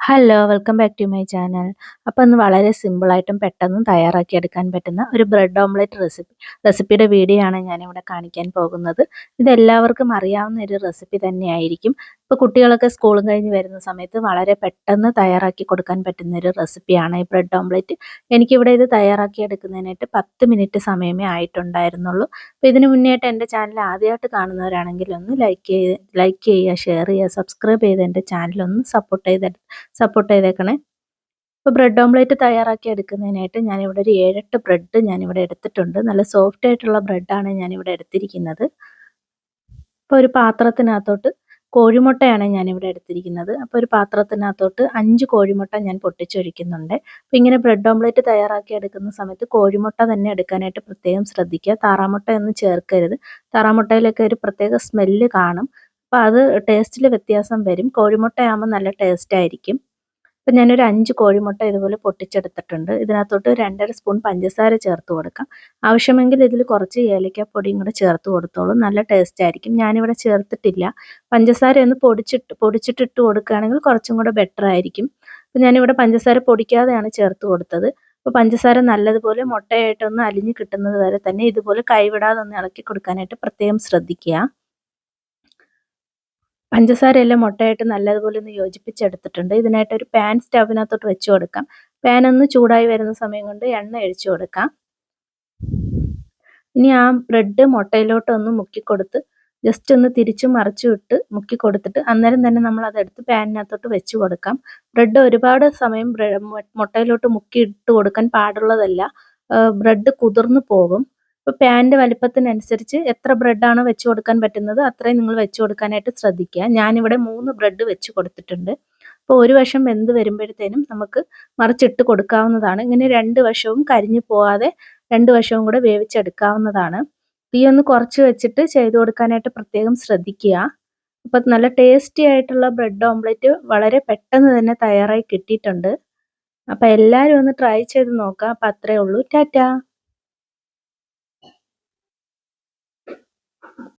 Hello welcome back to my channel അപ്പോൾ ഇന്ന് വളരെ സിമ്പിളായിട്ടും പെട്ടെന്ന് തയ്യാറാക്കി എടുക്കാൻ പറ്റുന്ന ഒരു ബ്രെഡ് ഓംലെറ്റ് റെസിപ്പി റെസിപ്പിയുടെ വീഡിയോ ആണ് ഞാനിവിടെ കാണിക്കാൻ പോകുന്നത്. ഇതെല്ലാവർക്കും അറിയാവുന്ന ഒരു റെസിപ്പി തന്നെയായിരിക്കും. ഇപ്പോൾ കുട്ടികളൊക്കെ സ്കൂളും കഴിഞ്ഞ് വരുന്ന സമയത്ത് വളരെ പെട്ടെന്ന് തയ്യാറാക്കി കൊടുക്കാൻ പറ്റുന്ന ഒരു റെസിപ്പിയാണ് ഈ ബ്രെഡ് ഓംലെറ്റ് എനിക്കിവിടെ ഇത് തയ്യാറാക്കി എടുക്കുന്നതിനായിട്ട് പത്ത് മിനിറ്റ് സമയമേ ആയിട്ടുണ്ടായിരുന്നുള്ളൂ. അപ്പോൾ ഇതിന് മുന്നേയായിട്ട് എന്റെ ചാനൽ ആദ്യമായിട്ട് കാണുന്നവരാണെങ്കിൽ ഒന്ന് ലൈക്ക് ചെയ്ത് ലൈക്ക് ചെയ്യുക ഷെയർ ചെയ്യുക സബ്സ്ക്രൈബ് ചെയ്ത് എന്റെ ചാനൽ ഒന്ന് സപ്പോർട്ട് ചെയ്ത് സപ്പോർട്ട് ചെയ്തേക്കണേ. ഇപ്പോൾ ബ്രെഡ് ഓംലെറ്റ് തയ്യാറാക്കി എടുക്കുന്നതിനായിട്ട് ഞാനിവിടെ ഒരു ഏഴെട്ട് ബ്രെഡ് ഞാനിവിടെ എടുത്തിട്ടുണ്ട്. നല്ല സോഫ്റ്റ് ആയിട്ടുള്ള ബ്രെഡാണ് ഞാനിവിടെ എടുത്തിരിക്കുന്നത്. അപ്പോൾ ഒരു പാത്രത്തിനകത്തോട്ട് കോഴിമുട്ടയാണ് ഞാനിവിടെ എടുത്തിരിക്കുന്നത്. അപ്പോൾ ഒരു പാത്രത്തിനകത്തോട്ട് അഞ്ച് കോഴിമുട്ട ഞാൻ പൊട്ടിച്ചൊഴിക്കുന്നുണ്ട്. അപ്പോൾ ഇങ്ങനെ ബ്രെഡ് ഓംലെറ്റ് തയ്യാറാക്കി എടുക്കുന്ന സമയത്ത് കോഴിമുട്ട തന്നെ എടുക്കാനായിട്ട് പ്രത്യേകം ശ്രദ്ധിക്കുക. താറാമുട്ട ഒന്നും ചേർക്കരുത്. താറാമുട്ടയിലൊക്കെ ഒരു പ്രത്യേക സ്മെല്ല് കാണും. അപ്പോൾ അത് ടേസ്റ്റിൽ വ്യത്യാസം വരും. കോഴിമുട്ടയാകുമ്പോൾ നല്ല ടേസ്റ്റ് ആയിരിക്കും. അപ്പം ഞാനൊരു അഞ്ച് കോഴിമുട്ട ഇതുപോലെ പൊട്ടിച്ചെടുത്തിട്ടുണ്ട്. ഇതിനകത്തോട്ട് രണ്ടര സ്പൂൺ പഞ്ചസാര ചേർത്ത് കൊടുക്കാം. ആവശ്യമെങ്കിൽ ഇതിൽ കുറച്ച് ഏലക്കാപ്പൊടിയും കൂടെ ചേർത്ത് കൊടുത്തോളൂ. നല്ല ടേസ്റ്റ് ആയിരിക്കും. ഞാനിവിടെ ചേർത്തിട്ടില്ല. പഞ്ചസാര ഒന്ന് പൊടിച്ചിട്ട് പൊടിച്ചിട്ടിട്ട് കൊടുക്കുകയാണെങ്കിൽ കുറച്ചും കൂടെ ബെറ്റർ ആയിരിക്കും. അപ്പം ഞാനിവിടെ പഞ്ചസാര പൊടിക്കാതെയാണ് ചേർത്ത് കൊടുത്തത്. അപ്പോൾ പഞ്ചസാര നല്ലതുപോലെ മുട്ടയായിട്ടൊന്ന് അലിഞ്ഞ് കിട്ടുന്നത് വരെ തന്നെ ഇതുപോലെ കൈവിടാതെ ഒന്ന് ഇളക്കി കൊടുക്കാനായിട്ട് പ്രത്യേകം ശ്രദ്ധിക്കുക. പഞ്ചസാരയെല്ലാം മുട്ടയായിട്ട് നല്ലതുപോലെ ഒന്ന് യോജിപ്പിച്ചെടുത്തിട്ടുണ്ട്. ഇതിനായിട്ട് ഒരു പാൻ സ്റ്റവിനകത്തോട്ട് വെച്ച് കൊടുക്കാം. പാൻ ഒന്ന് ചൂടായി വരുന്ന സമയം കൊണ്ട് എണ്ണ ഒഴിച്ചു കൊടുക്കാം. ഇനി ആ ബ്രെഡ് മുട്ടയിലോട്ട് ഒന്ന് മുക്കിക്കൊടുത്ത് ജസ്റ്റ് ഒന്ന് തിരിച്ചു മറിച്ചു വിട്ട് മുക്കി കൊടുത്തിട്ട് അന്നേരം തന്നെ നമ്മൾ അതെടുത്ത് പാനിനകത്തോട്ട് വെച്ച് കൊടുക്കാം. ബ്രെഡ് ഒരുപാട് സമയം മുട്ടയിലോട്ട് മുക്കി ഇട്ട് കൊടുക്കാൻ പാടുള്ളതല്ല. ബ്രെഡ് കുതിർന്നു പോകും. അപ്പോൾ പാനിന്റെ വലിപ്പത്തിനനുസരിച്ച് എത്ര ബ്രെഡാണോ വെച്ച് കൊടുക്കാൻ പറ്റുന്നത് അത്രയും നിങ്ങൾ വെച്ച് കൊടുക്കാനായിട്ട് ശ്രദ്ധിക്കുക. ഞാനിവിടെ മൂന്ന് ബ്രെഡ് വെച്ച് കൊടുത്തിട്ടുണ്ട്. അപ്പോൾ ഒരു വശം വെന്ത് വരുമ്പോഴത്തേനും നമുക്ക് മറിച്ചിട്ട് കൊടുക്കാവുന്നതാണ്. ഇങ്ങനെ രണ്ട് വശവും കരിഞ്ഞു പോവാതെ രണ്ട് വശവും കൂടെ വേവിച്ചെടുക്കാവുന്നതാണ്. തീ ഒന്ന് കുറച്ച് വെച്ചിട്ട് ചെയ്ത് കൊടുക്കാനായിട്ട് പ്രത്യേകം ശ്രദ്ധിക്കുക. അപ്പം നല്ല ടേസ്റ്റി ആയിട്ടുള്ള ബ്രെഡ് ഓംലെറ്റ് വളരെ പെട്ടെന്ന് തന്നെ തയ്യാറായി കിട്ടിയിട്ടുണ്ട്. അപ്പം എല്ലാവരും ഒന്ന് ട്രൈ ചെയ്ത് നോക്കാം അപ്പം അത്രേ ഉള്ളൂ. ടാറ്റാ!